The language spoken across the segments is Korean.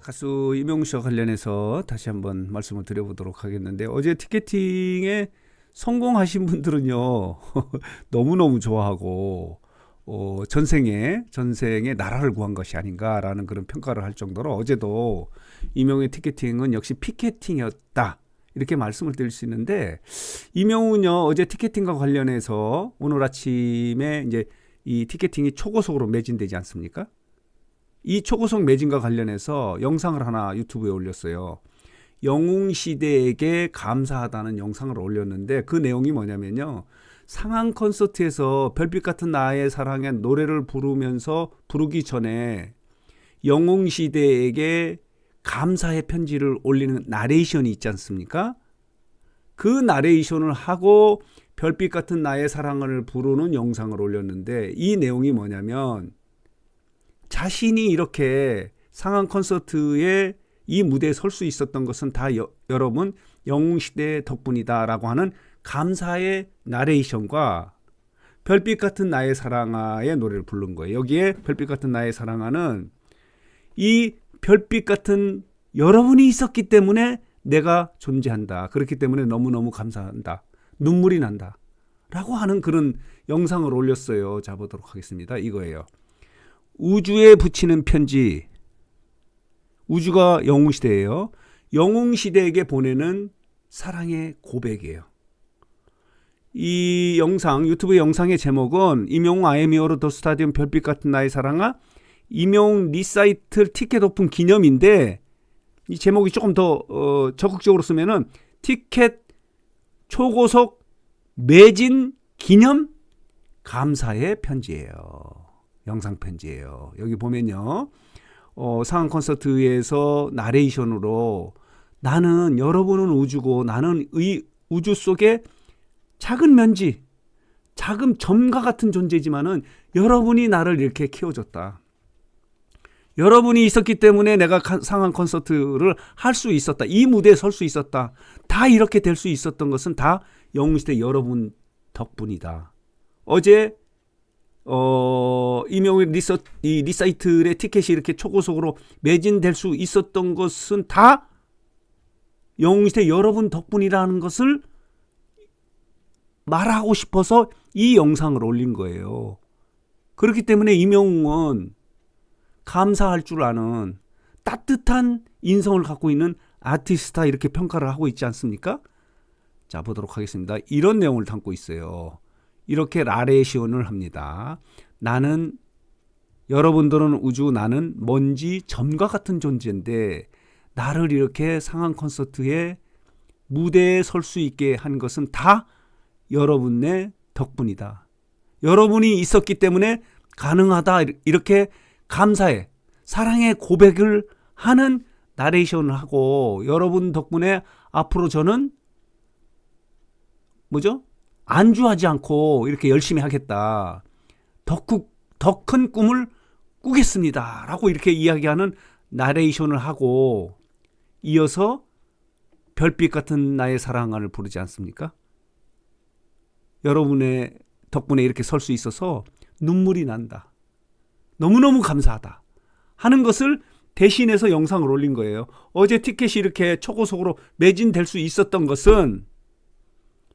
자, 가수 이명웅 씨와 관련해서 다시 한번 말씀을 드려보도록 하겠는데 어제 티켓팅에 성공하신 분들은요 너무너무 좋아하고 어, 전생에 전생에 나라를 구한 것이 아닌가라는 그런 평가를 할 정도로 어제도 이명웅의 티켓팅은 역시 피켓팅이었다 이렇게 말씀을 드릴 수 있는데 이명웅은요 어제 티켓팅과 관련해서 오늘 아침에 이제 이 티켓팅이 초고속으로 매진되지 않습니까? 이 초고속 매진과 관련해서 영상을 하나 유튜브에 올렸어요. 영웅 시대에게 감사하다는 영상을 올렸는데 그 내용이 뭐냐면요. 상한 콘서트에서 별빛 같은 나의 사랑의 노래를 부르면서 부르기 전에 영웅 시대에게 감사의 편지를 올리는 나레이션이 있지 않습니까? 그 나레이션을 하고 별빛 같은 나의 사랑을 부르는 영상을 올렸는데 이 내용이 뭐냐면 자신이 이렇게 상한 콘서트에 이 무대에 설 수 있었던 것은 다 여, 여러분 영웅시대 덕분이다라고 하는 감사의 나레이션과 별빛 같은 나의 사랑아의 노래를 부른 거예요. 여기에 별빛 같은 나의 사랑아는 이 별빛 같은 여러분이 있었기 때문에 내가 존재한다. 그렇기 때문에 너무너무 감사한다. 눈물이 난다. 라고 하는 그런 영상을 올렸어요. 자, 보도록 하겠습니다. 이거예요. 우주에 붙이는 편지. 우주가 영웅 시대예요. 영웅 시대에게 보내는 사랑의 고백이에요. 이 영상, 유튜브 영상의 제목은 임영웅 아이미어로 더 스타디움 별빛 같은 나의 사랑아 임영웅 리사이틀 티켓 오픈 기념인데 이 제목이 조금 더 어, 적극적으로 쓰면은 티켓 초고속 매진 기념 감사의 편지예요. 영상 편지예요. 여기 보면요. 어, 상한 콘서트에서 나레이션으로 나는 여러분은 우주고 나는 의 우주 속에 작은 면지, 작은 점과 같은 존재지만은 여러분이 나를 이렇게 키워줬다. 여러분이 있었기 때문에 내가 상한 콘서트를 할 수 있었다. 이 무대에 설 수 있었다. 다 이렇게 될 수 있었던 것은 다 영웅시대 여러분 덕분이다. 어제 어, 이명의 리서, 이 리사이틀의 티켓이 이렇게 초고속으로 매진될 수 있었던 것은 다 영웅시대 여러분 덕분이라는 것을 말하고 싶어서 이 영상을 올린 거예요. 그렇기 때문에 이명웅은 감사할 줄 아는 따뜻한 인성을 갖고 있는 아티스타 이렇게 평가를 하고 있지 않습니까? 자, 보도록 하겠습니다. 이런 내용을 담고 있어요. 이렇게 라레시온을 합니다. 나는 여러분들은 우주 나는 먼지 점과 같은 존재인데 나를 이렇게 상한 콘서트에 무대에 설 수 있게 한 것은 다 여러분의 덕분이다. 여러분이 있었기 때문에 가능하다. 이렇게 감사해. 사랑의 고백을 하는 나레이션을 하고 여러분 덕분에 앞으로 저는 뭐죠? 안주하지 않고 이렇게 열심히 하겠다. 더 큰 꿈을 꾸겠습니다. 라고 이렇게 이야기하는 나레이션을 하고 이어서 별빛 같은 나의 사랑을 부르지 않습니까? 여러분의 덕분에 이렇게 설 수 있어서 눈물이 난다. 너무너무 감사하다. 하는 것을 대신해서 영상을 올린 거예요. 어제 티켓이 이렇게 초고속으로 매진될 수 있었던 것은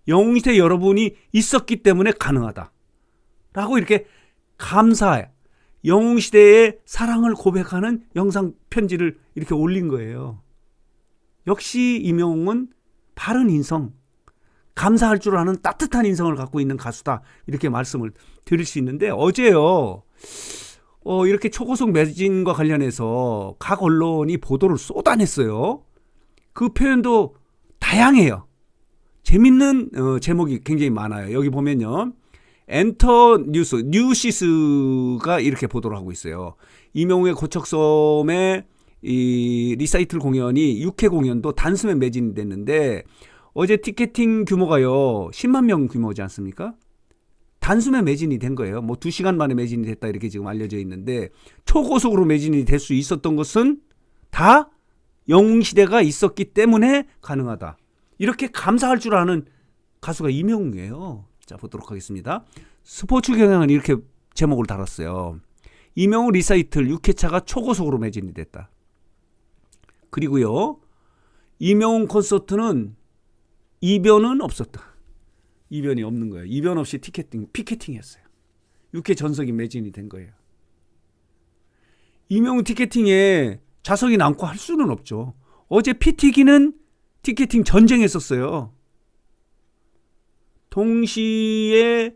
영웅시대 여러분이 있었기 때문에 가능하다. 라고 이렇게 감사해. 영웅시대의 사랑을 고백하는 영상 편지를 이렇게 올린 거예요. 역시 이명웅은 바른 인성, 감사할 줄 아는 따뜻한 인성을 갖고 있는 가수다. 이렇게 말씀을 드릴 수 있는데 어제요. 어, 이렇게 초고속 매진과 관련해서 각 언론이 보도를 쏟아냈어요. 그 표현도 다양해요. 재밌는 어, 제목이 굉장히 많아요. 여기 보면요. 엔터 뉴스, 뉴시스가 이렇게 보도를 하고 있어요. 이명우의 고척섬의 이 리사이틀 공연이 6회 공연도 단숨에 매진이 됐는데 어제 티켓팅 규모가요. 10만 명 규모지 않습니까? 단숨에 매진이 된 거예요. 뭐 2시간 만에 매진이 됐다 이렇게 지금 알려져 있는데 초고속으로 매진이 될 수 있었던 것은 다 영웅시대가 있었기 때문에 가능하다. 이렇게 감사할 줄 아는 가수가 이명웅이에요. 자, 보도록 하겠습니다. 스포츠 경향은 이렇게 제목을 달았어요. 이명웅 리사이틀 6회차가 초고속으로 매진이 됐다. 그리고요. 이명훈 콘서트는 이변은 없었다. 이변이 없는 거예요. 이변 없이 티켓팅, 피켓팅했어요. 6회 전석이 매진이 된 거예요. 이명훈 티켓팅에 자석이 남고 할 수는 없죠. 어제 PT기는 티켓팅 전쟁했었어요. 동시에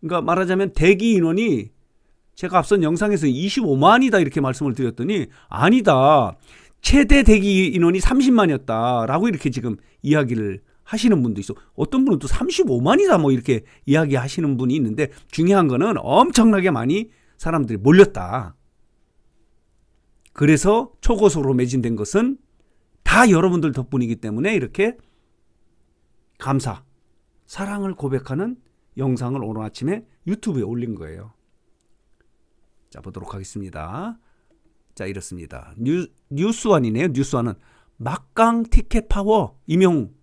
그러니까 말하자면 대기 인원이 제가 앞선 영상에서 25만이다 이렇게 말씀을 드렸더니 아니다. 최대 대기 인원이 30만이었다라고 이렇게 지금 이야기를 하시는 분도 있어. 어떤 분은 또 35만이다 뭐 이렇게 이야기하시는 분이 있는데 중요한 거는 엄청나게 많이 사람들이 몰렸다. 그래서 초고속으로 매진된 것은 다 여러분들 덕분이기 때문에 이렇게 감사, 사랑을 고백하는 영상을 오늘 아침에 유튜브에 올린 거예요. 자, 보도록 하겠습니다. 자, 이렇습니다. 뉴, 뉴스원이네요. 뉴스원은 막강 티켓 파워 임용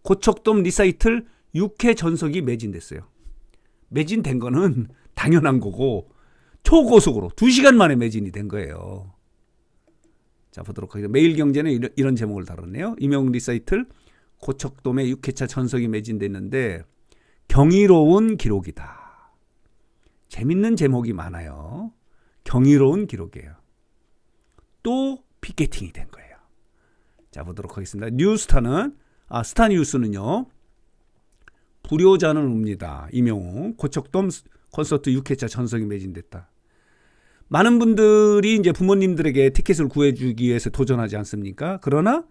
고척돔 리사이틀 6회 전석이 매진됐어요. 매진된 거는 당연한 거고 초고속으로 2시간 만에 매진이 된 거예요. 자, 보도록 하겠습니다. 매일경제는 이런, 이런 제목을 다뤘네요. 임용 리사이틀 고척돔의 6회차 전석이 매진됐는데 경이로운 기록이다. 재밌는 제목이 많아요. 경이로운 기록이에요. 또 피켓팅이 된 거예요. 자 보도록 하겠습니다. 뉴스타는 아 스타 뉴스는요. 불효자는 옵니다. 이명웅 고척돔 콘서트 6회차 전석이 매진됐다. 많은 분들이 이제 부모님들에게 티켓을 구해주기 위해서 도전하지 않습니까? 그러나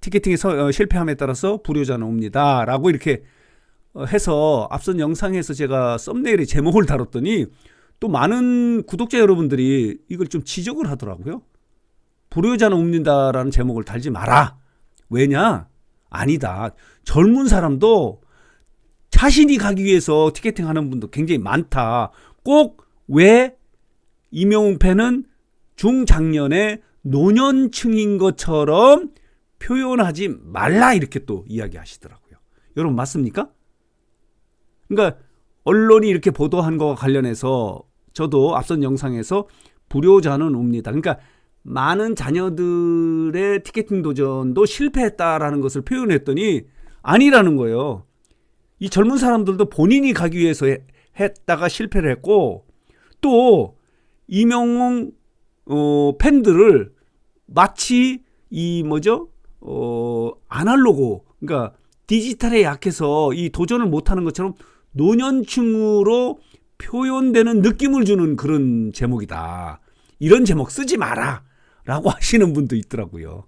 티켓팅에 서, 어, 실패함에 따라서 불효자는 옵니다.라고 이렇게 어, 해서 앞선 영상에서 제가 썸네일의 제목을 다뤘더니 또 많은 구독자 여러분들이 이걸 좀 지적을 하더라고요. 불효자는 옵니다라는 제목을 달지 마라. 왜냐? 아니다. 젊은 사람도 자신이 가기 위해서 티켓팅 하는 분도 굉장히 많다. 꼭 왜 팬은 중장년의 노년층인 것처럼 표현하지 말라 이렇게 또 이야기하시더라고요. 여러분 맞습니까? 그러니까 언론이 이렇게 보도한 것과 관련해서 저도 앞선 영상에서 불효자는 옵니다. 그러니까 많은 자녀들의 티켓팅 도전도 실패했다라는 것을 표현했더니 아니라는 거예요. 이 젊은 사람들도 본인이 가기 위해서 해- 했다가 실패를 했고 또 이명웅 어, 팬들을 마치 이 뭐죠? 어, 아날로그 그러니까 디지털에 약해서 이 도전을 못하는 것처럼 노년층으로 표현되는 느낌을 주는 그런 제목이다. 이런 제목 쓰지 마라. 라고 하시는 분도 있더라고요.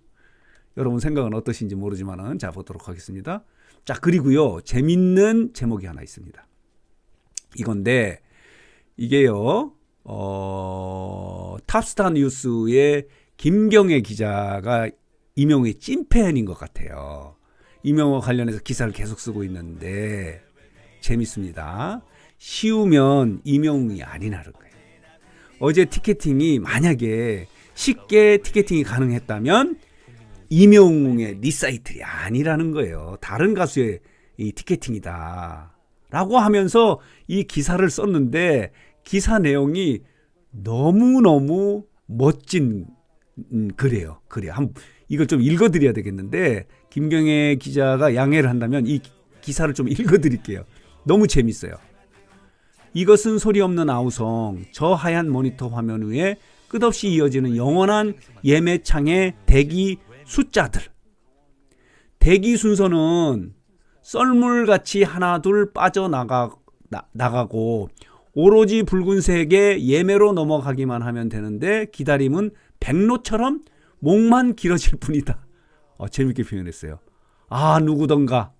여러분 생각은 어떠신지 모르지만은 자 보도록 하겠습니다. 자 그리고요 재밌는 제목이 하나 있습니다. 이건데 이게요 어, 탑스타 뉴스의 김경애 기자가 이명우의 찐팬인 것 같아요. 이명호 관련해서 기사를 계속 쓰고 있는데 재밌습니다. 쉬우면 이명웅이 아니라는 거예요. 어제 티켓팅이 만약에 쉽게 티켓팅이 가능했다면 이명웅의 리사이틀이 아니라는 거예요. 다른 가수의 이 티켓팅이다. 라고 하면서 이 기사를 썼는데 기사 내용이 너무너무 멋진 음, 글이에요. 글이에요. 한 이걸 좀 읽어 드려야 되겠는데 김경애 기자가 양해를 한다면 이 기사를 좀 읽어 드릴게요. 너무 재밌어요. 이것은 소리 없는 아우성 저 하얀 모니터 화면 위에 끝없이 이어지는 영원한 예매창의 대기 숫자들. 대기 순서는 썰물같이 하나 둘 빠져나가 나, 나가고 오로지 붉은색의 예매로 넘어가기만 하면 되는데 기다림은 백로처럼 목만 길어질 뿐이다. 어, 재밌게 표현했어요. 아 누구던가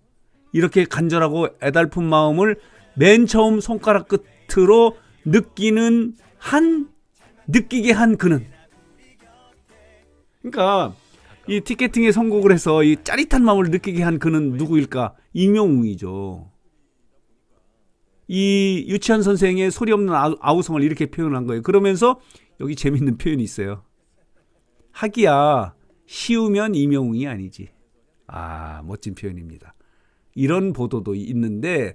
이렇게 간절하고 애달픈 마음을 맨 처음 손가락 끝으로 느끼는 한 느끼게 한 그는 그러니까 이 티켓팅에 성공을 해서 이 짜릿한 마음을 느끼게 한 그는 누구일까? 임영웅이죠. 이 유치한 선생의 소리 없는 아우- 아우성을 이렇게 표현한 거예요. 그러면서 여기 재밌는 표현이 있어요. 하기야 쉬우면 임영웅이 아니지. 아 멋진 표현입니다. 이런 보도도 있는데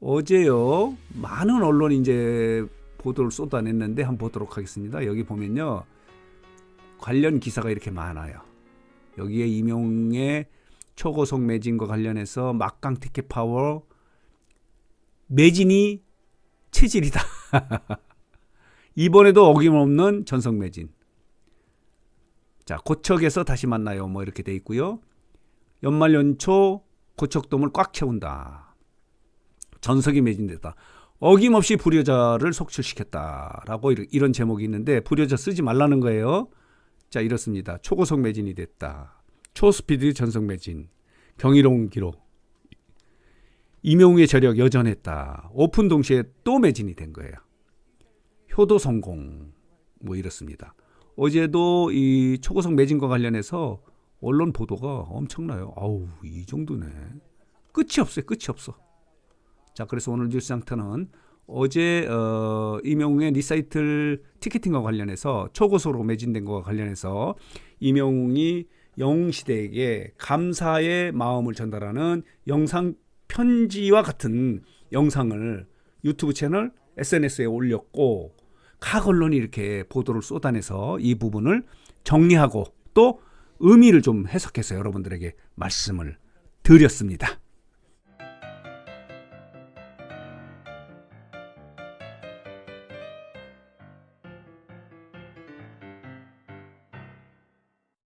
어제요 많은 언론이 이제 보도를 쏟아냈는데 한번 보도록 하겠습니다. 여기 보면요 관련 기사가 이렇게 많아요. 여기에 이명웅의 초고속 매진과 관련해서 막강 티켓 파워 매진이 체질이다. 이번에도 어김없는 전성 매진. 자, 고척에서 다시 만나요. 뭐 이렇게 돼 있고요. 연말 연초 고척돔을 꽉 채운다. 전석이 매진됐다. 어김없이 불효자를 속출시켰다라고 이런- 제목이 있는데 불효자 쓰지 말라는 거예요. 자, 이렇습니다. 초고속 매진이 됐다. 초스피드 전속 매진. 경이로운 기록. 이명웅의 저력 여전했다. 오픈 동시에 또 매진이 된 거예요. 효도 성공. 뭐 이렇습니다. 어제도 이 초고속 매진과 관련해서 언론 보도가 엄청나요. 아우, 이 정도네. 끝이 없어요. 끝이 없어. 자, 그래서 오늘 뉴스 장터는 어제 어, 이명웅의 리사이틀 티켓팅과 관련해서 초고속으로 매진된 것과 관련해서 이명웅이 영웅 시대에게 감사의 마음을 전달하는 영상 편지와 같은 영상을 유튜브 채널 SNS에 올렸고 각 언론이 이렇게 보도를 쏟아내서 이 부분을 정리하고 또 의미를 좀 해석해서 여러분들에게 말씀을 드렸습니다.